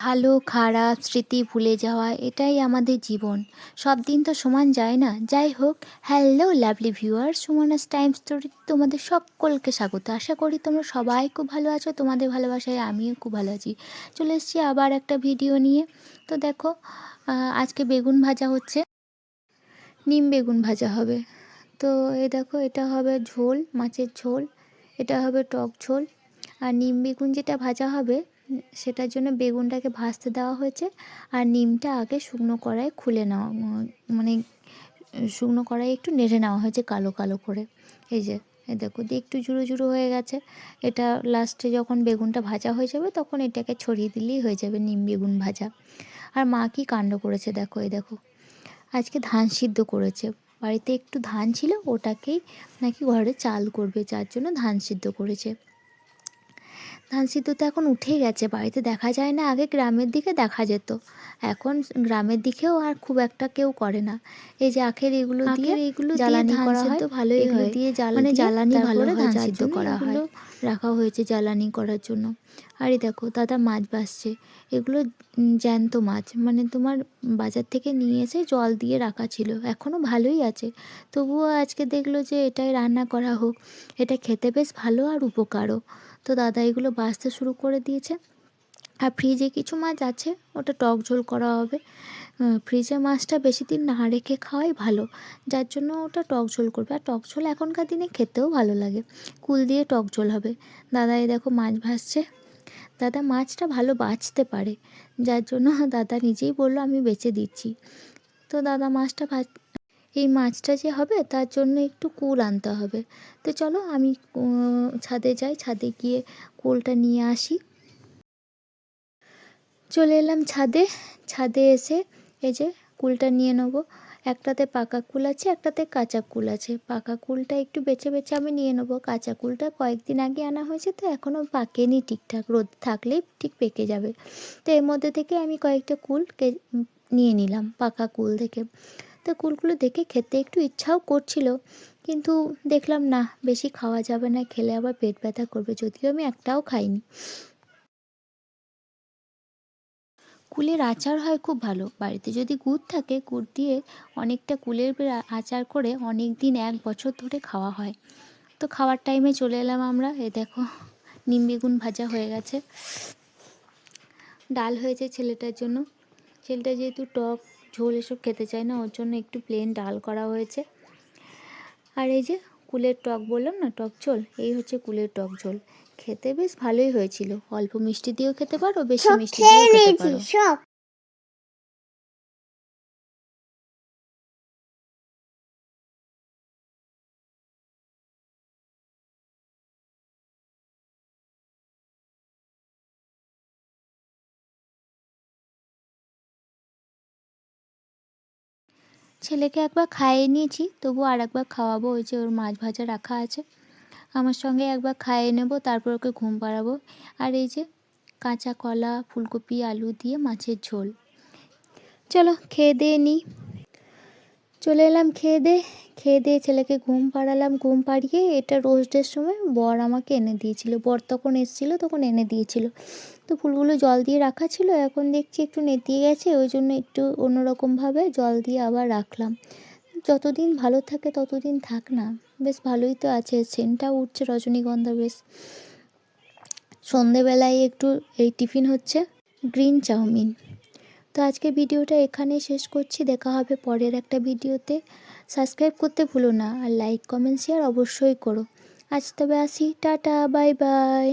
ভালো, খারাপ, স্মৃতি ভুলে যাওয়া, এটাই আমাদের জীবন। সব দিন তো সমান যায় না। যাই হোক hello lovely viewer Sumona's time story তোমাদের সকলকে স্বাগত। আশা করি তোমরা সবাই খুব ভালো আছো, তোমাদের ভালোবাসায় আমিও খুব ভালো আছি। চলে এসেছি আবার একটা ভিডিও নিয়ে। তো দেখো আজকে বেগুন ভাজা হচ্ছে। নিম বেগুন ভাজা হবে। তো এই দেখো, এটা হবে ঝোল, মাছের ঝোল, এটা হবে টক ঝোল। আর নিম বেগুন যেটা ভাজা হবে সেটার জন্য বেগুনটাকে ভাজতে দেওয়া হয়েছে আর নিমটা আগে শুকনো কড়াই খুলে নেওয়া মানে শুকনো কড়াই একটু নেড়ে নেওয়া হয়েছে কালো কালো করে। এই যে দেখো, দিয়ে একটু জুড়ো জুড়ো হয়ে গেছে। এটা লাস্টে যখন বেগুনটা ভাজা হয়ে যাবে তখন এটাকে ছড়িয়ে দিলেই হয়ে যাবে নিম বেগুন ভাজা। আর মা কি কাণ্ড করেছে দেখো, এই দেখো। আজকে ধান সিদ্ধ করেছে। বাড়িতে একটু ধান ছিল, ওটাকেই নাকি ঘরে চাল করবে, যার জন্য ধান সিদ্ধ করেছে। ধান সিদ্ধ তো এখন উঠে গেছে বাড়িতে দেখা যায় না আগে গ্রামের দিকে দেখা যেত। এখন গ্রামের দিকেও আর খুব একটা কেউ করে না। এই যে আখের এগুলো দিয়ে এগুলো জ্বালানি জ্বালানি করা হয়, ভালোই হয়। দিয়ে জ্বাল মানে জ্বালানি ভালো করে ধান সিদ্ধ করা হয়। রাখা হয়েছে জ্বালানি করার জন্য। আর এই দেখো, দাদা মাছ বাসছে এগুলো জ্যান্ত মাছ। মানে তোমার বাজার থেকে নিয়ে এসে জল দিয়ে রাখা ছিল। এখনও ভালোই আছে। তবুও আজকে দেখল যে এটাই রান্না করা হোক। এটা খেতে বেশ ভালো আর উপকারও। তো দাদা এগুলো বাছতে শুরু করে দিয়েছে। আর ফ্রিজে কিছু মাছ আছে, ওটা টক ঝোল করা হবে। ফ্রিজে মাছটা বেশি দিন না রেখে খাওয়াই ভালো, যার জন্য ওটা টক ঝোল করবে। আর টক ঝোল এখনকার দিনে খেতেও ভালো লাগে, কুল দিয়ে টক ঝোল হবে। দাদা, এই দেখো মাছ ভাসছে দাদা, মাছটা ভালো বাছতে পারে, যার জন্য দাদা নিজেই বলল, আমি বেচে দিচ্ছি। তো দাদা, মাছটা ভাজ, এই মাছটা যে হবে, তার জন্য একটু কুল আনতে হবে। তো চলো, আমি ছাদে যাই, ছাদে গিয়ে কুলটা নিয়ে আসি। চলে এলাম ছাদে। ছাদে এসে এই যে কুলটা নিয়ে নেব। একটাতে পাকা কুল আছে, একটাতে কাঁচা কুল আছে। পাকা কুলটা একটু বেছে বেছে আমি নিয়ে নেব। কাঁচা কুলটা কয়েকদিন আগে আনা হয়েছে তো এখনও পাকেনি ঠিকঠাক। রোদ থাকলেই ঠিক পেকে যাবে। তো এর মধ্যে থেকে আমি কয়েকটা কুল নিয়ে নিলাম পাকা কুল থেকে। তো কুলগুলো দেখে খেতে একটু ইচ্ছাও করছিল, কিন্তু দেখলাম না, বেশি খাওয়া যাবে না, খেলে আবার পেট ব্যথা করবে, যদিও আমি একটাও খাইনি। কুলের আচার হয় খুব ভালো। বাড়িতে যদি গুড় থাকে গুড় দিয়ে অনেকটা কুলের আচার করে অনেক দিন এক বছর ধরে খাওয়া হয়। তো খাওয়ার টাইমে চলে এলাম আমরা। এ দেখো, নিম বেগুন ভাজা হয়ে গেছে। ডাল হয়েছে ছেলেটার জন্য। ছেলেটা যেহেতু টক, ঝোল এসব খেতে চায় না, ওর জন্য একটু প্লেন ডাল করা হয়েছে। আর এই যে কুলের টক বললাম না, টক ঝোল? এই হচ্ছে কুলের টক ঝোল। খেতে বেশ ভালোই হয়েছিল। অল্প মিষ্টি দিয়েও খেতে পারো বেশি মিষ্টি দিয়েও খেতে পারো। সব। ছেলেকে একবার খাইয়ে নিয়েছি তবু আর একবার খাওয়াবো ওই যে ওর মাছ ভাজা রাখা আছে। আমার সঙ্গে একবার খাইয়ে নেব, তারপর ওকে ঘুম পাড়াবো। আর এই যে কাঁচা কলা, ফুলকপি, আলু দিয়ে মাছের ঝোল। চলো, খেয়ে দিয়ে নিই চলে এলাম খেয়ে দে খেয়ে দিয়ে ছেলেকে ঘুম পাড়ালাম। ঘুম পাড়িয়ে এটা রোস্টের সময় বর আমাকে এনে দিয়েছিল। বর তখন এসেছিল, তখন এনে দিয়েছিল। তো ফুলগুলো জল দিয়ে রাখা ছিল, এখন দেখছি একটু নেতিয়ে গেছে, ওই জন্য একটু অন্যরকমভাবে জল দিয়ে আবার রাখলাম। যতদিন ভালো থাকে ততদিন থাক না। বেশ ভালোই তো আছে সেন্টটাও উঠছে রজনীগন্ধা, বেশ। সন্ধেবেলায় একটু এই টিফিন হচ্ছে গ্রিন চাউমিন। তো আজকে ভিডিওটা এখানেই শেষ করছি, দেখা হবে পরের একটা ভিডিওতে। সাবস্ক্রাইব করতে ভুলো না, আর লাইক, কমেন্ট, শেয়ার অবশ্যই করো। আজ তবে আসি, টাটা, বাই বাই।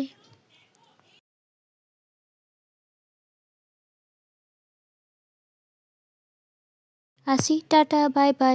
আসি, টাটা, বাই বাই।